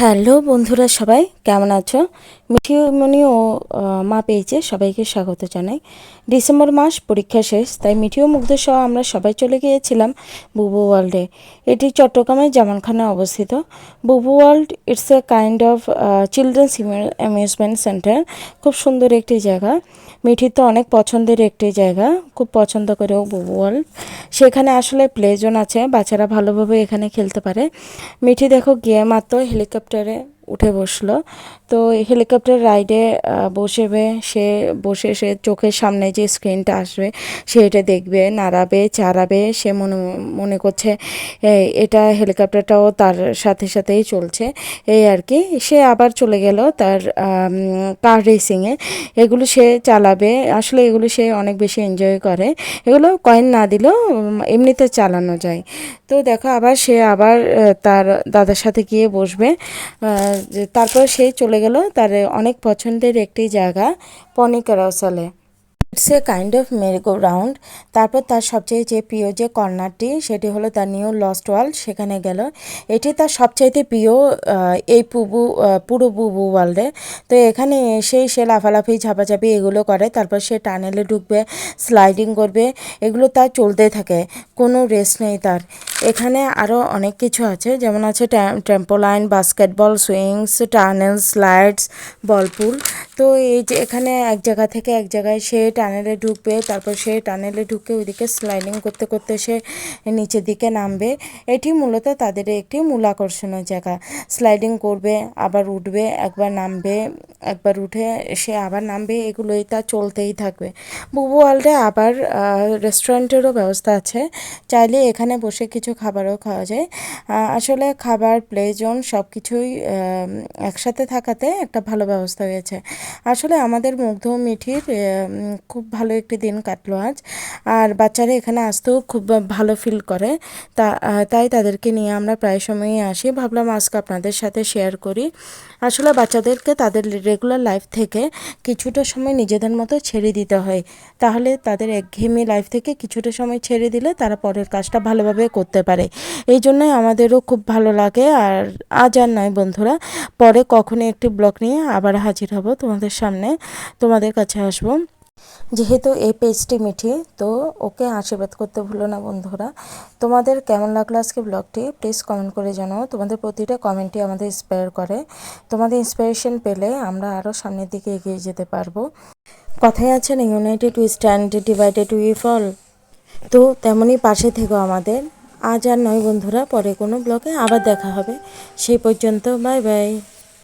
Hello বন্ধুরা সবাই, কেমন আছো? মিঠিমণি ও মা পেয়েছে সবাইকে স্বাগত জানাই। ডিসেম্বর মাস পরীক্ষা শেষ, তাই মিঠি ও মুগ্ধ সহ আমরা সবাই চলে গিয়েছিলাম বুবু ওয়ার্ল্ডে। এটি চট্টগ্রামের জামানখানায় অবস্থিত। Bubu World, it's a kind of children's amusement centre. খুব সুন্দর একটি জায়গা। মিঠির তো অনেক পছন্দের একটি জায়গা। খুব পছন্দ করেও বুবু ওয়ার্ল্ড। সেখানে আসলে প্লে জোন আছে, বাচ্চারা ভালোভাবে এখানে খেলতে পারে। মিঠি দেখো, গিয়ে মাত্র হেলিকপ্টারে চ্যাপ্টারে উঠে বসল। তো হেলিকপ্টার রাইডে বসেবে, সে বসে, সে চোখের সামনে যে স্ক্রিনটা আসবে সে এটা দেখবে, নাড়াবে, চাড়াবে, সে মনে মনে করছে এটা হেলিকপ্টারটাও তার সাথে সাথেই চলছে। এই আর কি, সে আবার চলে গেল তার কার রেসিংয়ে এগুলো সে চালাবে, আসলে এগুলো সে অনেক বেশি এনজয় করে। এগুলো কয়েন না দিলেও এমনিতে চালানো যায়। তো দেখো, আবার সে আবার তার দাদার সাথে গিয়ে বসবে তারপর সে চলে গেল তার অনেক পছন্দের একটি জায়গা পনিকারাওসালে। It's a kind of merry go round তারপর তার সবচেয়ে যে প্রিয় যে কর্নারটি সেটি হলো তার নিউ লস্ট ওয়ার্ল্ড সেখানে গেল। এটি তার সবচাইতে প্রিয় এই পুবু পুরো বুবু ওয়ার্ল্ডে তো এখানে এসেই সে লাফালাফি, ঝাপাঝাপি এগুলো করে। তারপর সে টানেলে ঢুকবে স্লাইডিং করবে। এগুলো তার চলতে থাকে, কোনো রেস্ট নেই তার। এখানে আরও অনেক কিছু আছে, যেমন আছে trampoline basketball swings tunnel slides ball pool তো এই যে এখানে এক জায়গা থেকে এক জায়গায় সে টানেলে ঢুকবে, তারপর সে টানেলে ঢুকে ওইদিকে স্লাইডিং করতে করতে সে নিচের দিকে নামবে। এটি মূলত তাদের একটি মূল আকর্ষণের জায়গা। স্লাইডিং করবে, আবার উঠবে, একবার নামবে, একবার উঠে সে আবার নামবে, এগুলোই তা চলতেই থাকবে। বুবু ওয়ার্ল্ডে আবার রেস্টুরেন্টেরও ব্যবস্থা আছে। চাইলে এখানে বসে কিছু খাবারও খাওয়া যায়। আসলে খাবার প্লে জোন সব কিছুই একসাথে থাকাতে একটা ভালো ব্যবস্থা হয়েছে। আসলে আমাদের মুগ্ধ মিঠির খুব ভালো একটি দিন কাটলো আজ। আর বাচ্চারা এখানে আসতেও খুব ভালো ফিল করে। তা তাই তাদেরকে নিয়ে আমরা প্রায় সময়ই আসি। ভাবলাম আজকে আপনাদের সাথে শেয়ার করি। আসলে বাচ্চাদেরকে তাদের রেগুলার লাইফ থেকে কিছুটা সময় নিজেদের মতো ছেড়ে দিতে হয়। তাহলে তাদের একঘেয়েমি লাইফ থেকে কিছুটা সময় ছেড়ে দিলে তারা পরের কাজটা ভালোভাবে করতে পারে। এই জন্যই আমাদেরও খুব ভালো লাগে। আর আজ আর নয় বন্ধুরা, পরে কখনো একটি ব্লগ নিয়ে আবার হাজির হব তোমাদের সামনে। তোমাদের কাছে আসব। যেহেতু এই পেজটি মিঠি, তো ওকে আশীর্বাদ করতে ভুলো না বন্ধুরা। তোমাদের কেমন লাগল আজকে ব্লগটি? প্লিজ কমেন্ট করে জানাও। তোমাদের প্রতিটা কমেন্টই আমাদের ইন্সপায়ার করে। তোমাদের ইন্সপিরেশন পেলে আমরা আরও সামনের দিকে এগিয়ে যেতে পারব। কথায় আছে না united we stand divided we fall তো তেমনই পাশে থেকো আমাদের। আজ আর নয় বন্ধুরা, পরে কোনো ব্লগে আবার দেখা হবে। সেই পর্যন্ত বাই বাই